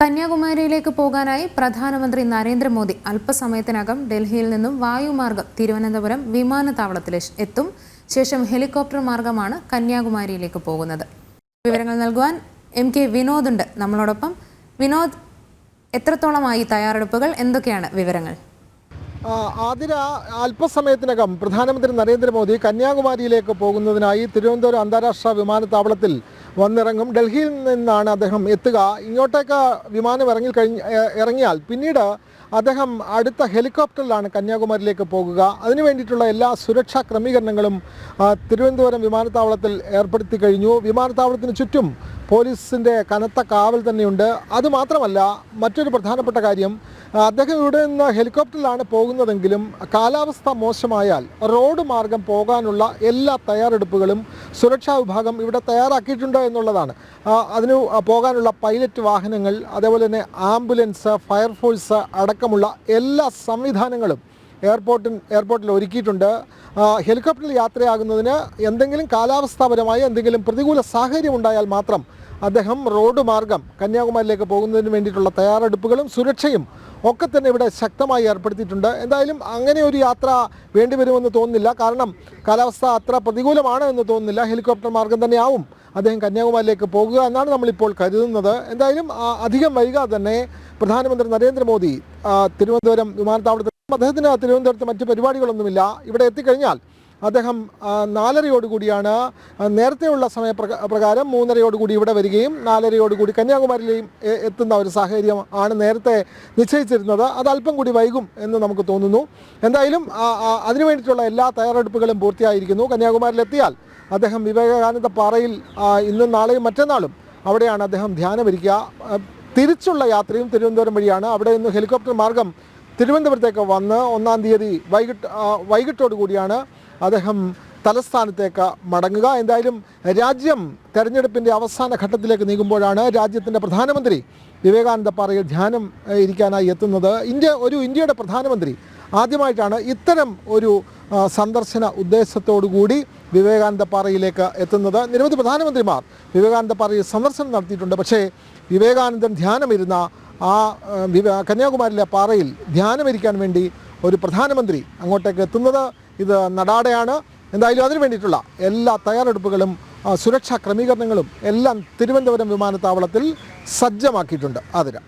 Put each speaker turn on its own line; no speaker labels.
കന്യാകുമാരിയിലേക്ക് പോകാനായി പ്രധാനമന്ത്രി നരേന്ദ്രമോദി അല്പസമയത്തിനകം ഡൽഹിയിൽ നിന്നും വായുമാർഗം തിരുവനന്തപുരം വിമാനത്താവളത്തിൽ എത്തും. ശേഷം ഹെലികോപ്റ്റർ മാർഗമാണ് കന്യാകുമാരിയിലേക്ക് പോകുന്നത്. വിവരങ്ങൾ നൽകുവാൻ എം കെ വിനോദ് ഉണ്ട് നമ്മളോടൊപ്പം. വിനോദ് എത്രത്തോളമായി തയ്യാറെടുപ്പുകൾ? എന്തൊക്കെയാണ് വിവരങ്ങൾ?
ആതിര അല്പസമയത്തിനകം പ്രധാനമന്ത്രി നരേന്ദ്രമോദി കന്യാകുമാരിയിലേക്ക് പോകുന്നതിനായി തിരുവനന്തപുരം അന്താരാഷ്ട്ര വിമാനത്താവളത്തിൽ വന്നിറങ്ങും. ഡൽഹിയിൽ നിന്നാണ് അദ്ദേഹം എത്തുക. ഇങ്ങോട്ടേക്ക് വിമാനം ഇറങ്ങി കഴിഞ്ഞ് ഇറങ്ങിയാൽ പിന്നീട് അദ്ദേഹം അടുത്ത ഹെലികോപ്റ്ററിലാണ് കന്യാകുമാരിയിലേക്ക് പോകുക. അതിനു വേണ്ടിയിട്ടുള്ള എല്ലാ സുരക്ഷാ ക്രമീകരണങ്ങളും തിരുവനന്തപുരം വിമാനത്താവളത്തിൽ ഏർപ്പെടുത്തി കഴിഞ്ഞു. വിമാനത്താവളത്തിന് ചുറ്റും പോലീസിന്റെ കനത്ത കാവൽ തന്നെയുണ്ട്. അതുമാത്രമല്ല മറ്റൊരു പ്രധാനപ്പെട്ട കാര്യം അദ്ദേഹം ഇവിടെ നിന്ന് ഹെലികോപ്റ്ററിലാണ് പോകുന്നതെങ്കിലും കാലാവസ്ഥ മോശമായാൽ റോഡ് മാർഗം പോകാനുള്ള എല്ലാ തയ്യാറെടുപ്പുകളും സുരക്ഷാ വിഭാഗം ഇവിടെ തയ്യാറാക്കിയിട്ടുണ്ട് എന്നുള്ളതാണ്. അതിന് പോകാനുള്ള പൈലറ്റ് വാഹനങ്ങൾ അതേപോലെ തന്നെ ആംബുലൻസ് ഫയർഫോഴ്സ് അടക്കമുള്ള എല്ലാ സംവിധാനങ്ങളും എയർപോർട്ടിൽ എയർപോർട്ടിൽ ഒരുക്കിയിട്ടുണ്ട്. ഹെലികോപ്റ്ററിൽ യാത്രയാകുന്നതിന് എന്തെങ്കിലും കാലാവസ്ഥാപരമായ എന്തെങ്കിലും പ്രതികൂല സാഹചര്യം ഉണ്ടായാൽ മാത്രം അദ്ദേഹം റോഡ് മാർഗം കന്യാകുമാരിയിലേക്ക് പോകുന്നതിന് വേണ്ടിയിട്ടുള്ള തയ്യാറെടുപ്പുകളും സുരക്ഷയും ഒക്കെ തന്നെ ഇവിടെ ശക്തമായി ഏർപ്പെടുത്തിയിട്ടുണ്ട്. എന്തായാലും അങ്ങനെ ഒരു യാത്ര വേണ്ടിവരുമെന്ന് തോന്നുന്നില്ല. കാരണം കാലാവസ്ഥ അത്ര പ്രതികൂലമാണ് എന്ന് തോന്നുന്നില്ല. ഹെലികോപ്റ്റർ മാർഗം തന്നെയാവും അദ്ദേഹം കന്യാകുമാരിയിലേക്ക് പോകുക എന്നാണ് നമ്മളിപ്പോൾ കരുതുന്നത്. എന്തായാലും അധികം വൈകാതെ തന്നെ പ്രധാനമന്ത്രി നരേന്ദ്രമോദി തിരുവനന്തപുരം വിമാനത്താവളത്തിൽ അദ്ദേഹത്തിന് തിരുവനന്തപുരത്ത് മറ്റ് പരിപാടികളൊന്നുമില്ല. ഇവിടെ എത്തിക്കഴിഞ്ഞാൽ അദ്ദേഹം നാലരയോടുകൂടിയാണ് നേരത്തെയുള്ള സമയ പ്രകാരം മൂന്നരയോടുകൂടി ഇവിടെ വരികയും നാലരയോടുകൂടി കന്യാകുമാരിയിലെയും എത്തുന്ന ഒരു സാഹചര്യം ആണ് നേരത്തെ നിശ്ചയിച്ചിരുന്നത്. അത് അല്പം കൂടി വൈകും എന്ന് നമുക്ക് തോന്നുന്നു. എന്തായാലും അതിനു വേണ്ടിയിട്ടുള്ള എല്ലാ തയ്യാറെടുപ്പുകളും പൂർത്തിയായിരിക്കുന്നു. കന്യാകുമാരിയിലെത്തിയാൽ അദ്ദേഹം വിവേകാനന്ദ പാറയിൽ ഇന്നും നാളെയും മറ്റന്നാളും അവിടെയാണ് അദ്ദേഹം ധ്യാനമിരിക്കുക. തിരിച്ചുള്ള യാത്രയും തിരുവനന്തപുരം വഴിയാണ്. അവിടെ നിന്ന് ഹെലികോപ്റ്റർ മാർഗം തിരുവനന്തപുരത്തേക്ക് വന്ന് ഒന്നാം തീയതി വൈകിട്ട് വൈകിട്ടോടു കൂടിയാണ് അദ്ദേഹം തലസ്ഥാനത്തേക്ക് മടങ്ങുക. എന്തായാലും രാജ്യം തെരഞ്ഞെടുപ്പിന്റെ അവസാന ഘട്ടത്തിലേക്ക് നീങ്ങുമ്പോഴാണ് രാജ്യത്തിന്റെ പ്രധാനമന്ത്രി വിവേകാനന്ദ പാറയിൽ ധ്യാനം ഇരിക്കാനായി എത്തുന്നത്. ഇന്ത്യ ഒരു ഇന്ത്യയുടെ പ്രധാനമന്ത്രി. ആദ്യമായിട്ടാണ് ഇത്തരം ഒരു സന്ദർശന ഉദ്ദേശത്തോടു കൂടി വിവേകാനന്ദ പാറയിലേക്ക് എത്തുന്നത്. നിരവധി പ്രധാനമന്ത്രിമാർ വിവേകാനന്ദ പാറയിൽ സന്ദർശനം നടത്തിയിട്ടുണ്ട്. പക്ഷേ വിവേകാനന്ദൻ ധ്യാനമിരുന്ന ആ കന്യാകുമാരിയിലെ പാറയിൽ ധ്യാനമിരിക്കാൻ വേണ്ടി ഒരു പ്രധാനമന്ത്രി അങ്ങോട്ടേക്ക് എത്തുന്നത് ഇത് നടാടയാണ്. എന്തായാലും അതിനു വേണ്ടിയിട്ടുള്ള എല്ലാ തയ്യാറെടുപ്പുകളും സുരക്ഷാ ക്രമീകരണങ്ങളും എല്ലാം തിരുവനന്തപുരം വിമാനത്താവളത്തിൽ സജ്ജമാക്കിയിട്ടുണ്ട്. അതിന്